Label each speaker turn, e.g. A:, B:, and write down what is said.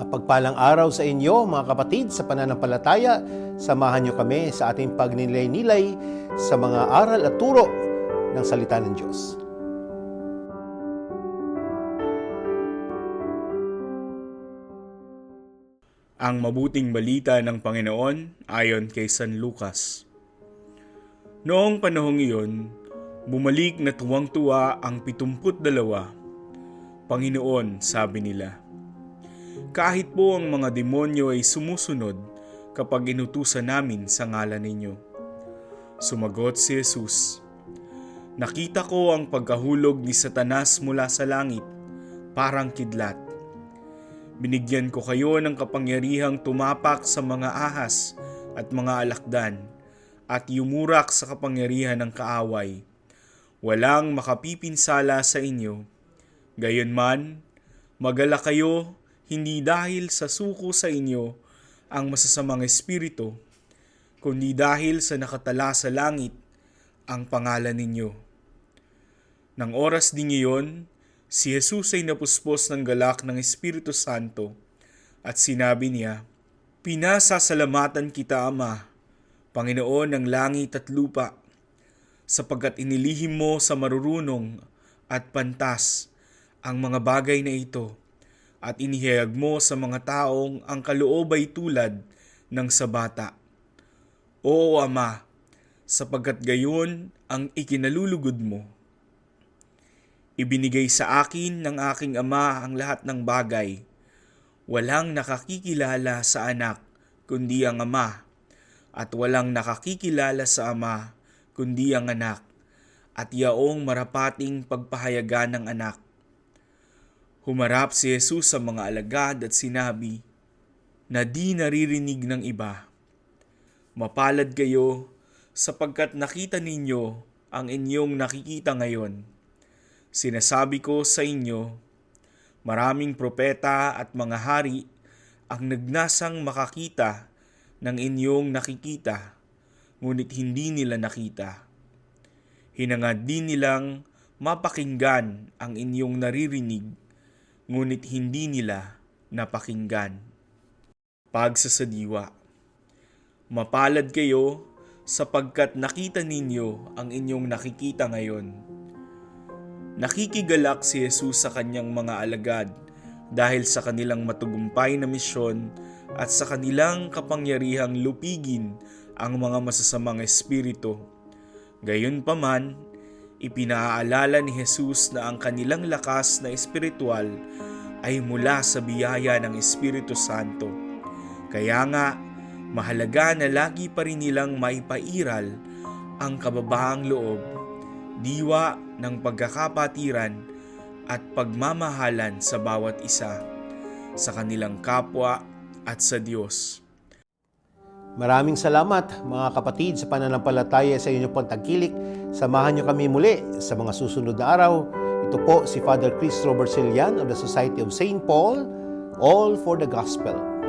A: Mapagpalang araw sa inyo mga kapatid sa pananampalataya. Samahan niyo kami sa ating pagninilay-nilay sa mga aral at turo ng salita ng Diyos.
B: Ang mabuting balita ng Panginoon ayon kay San Lucas. Noong panahong iyon, bumalik na tuwang-tuwa ang pitumput dalawa. Panginoon, sabi nila, kahit po ang mga demonyo ay sumusunod kapag inutusan namin sa ngalan ninyo. Sumagot si Jesus, Nakita ko ang pagkahulog ni Satanas mula sa langit, parang kidlat. Binigyan ko kayo ng kapangyarihang tumapak sa mga ahas at mga alakdan at yumurak sa kapangyarihan ng kaaway. Walang makapipinsala sa inyo. Gayunman, magala kayo hindi dahil sa suko sa inyo ang masasamang espiritu, kundi dahil sa nakatala sa langit ang pangalan ninyo. Nang oras din iyon, si Jesus ay napuspos ng galak ng Espiritu Santo at sinabi niya, Pinasasalamatan kita, Ama, Panginoon ng langit at lupa, sapagkat inilihim mo sa marurunong at pantas ang mga bagay na ito at inihayag mo sa mga taong ang kaloob ay tulad ng sa bata. Oo, Ama, sapagkat gayon ang ikinalulugod mo. Ibinigay sa akin ng aking ama ang lahat ng bagay. Walang nakakikilala sa anak kundi ang ama, at walang nakakikilala sa ama kundi ang anak, at yaong marapating pagpahayagan ng anak. Humarap si Jesus sa mga alagad at sinabi, na di naririnig ng iba. Mapalad kayo sapagkat nakita ninyo ang inyong nakikita ngayon. Sinasabi ko sa inyo, maraming propeta at mga hari ang nagnasang makakita ng inyong nakikita, ngunit hindi nila nakita. Hinangad din nilang mapakinggan ang inyong naririnig, ngunit hindi nila napakinggan. Pagsasadiwa Mapalad kayo sapagkat nakita ninyo ang inyong nakikita ngayon. Nakikigalak si Jesus sa kanyang mga alagad dahil sa kanilang matugumpay na misyon at sa kanilang kapangyarihang lupigin ang mga masasamang espiritu. Gayunpaman, ipinaalala ni Jesus na ang kanilang lakas na espiritual ay mula sa biyaya ng Espiritu Santo. Kaya nga, mahalaga na lagi pa rin nilang maipairal ang kababahang loob, diwa ng pagkakapatiran at pagmamahalan sa bawat isa, sa kanilang kapwa at sa Diyos.
A: Maraming salamat mga kapatid sa pananampalataya sa inyong pagtangkilik. Samahan niyo kami muli sa mga susunod na araw. Ito po si Father Chris Robert Silian of the Society of St. Paul, All for the Gospel.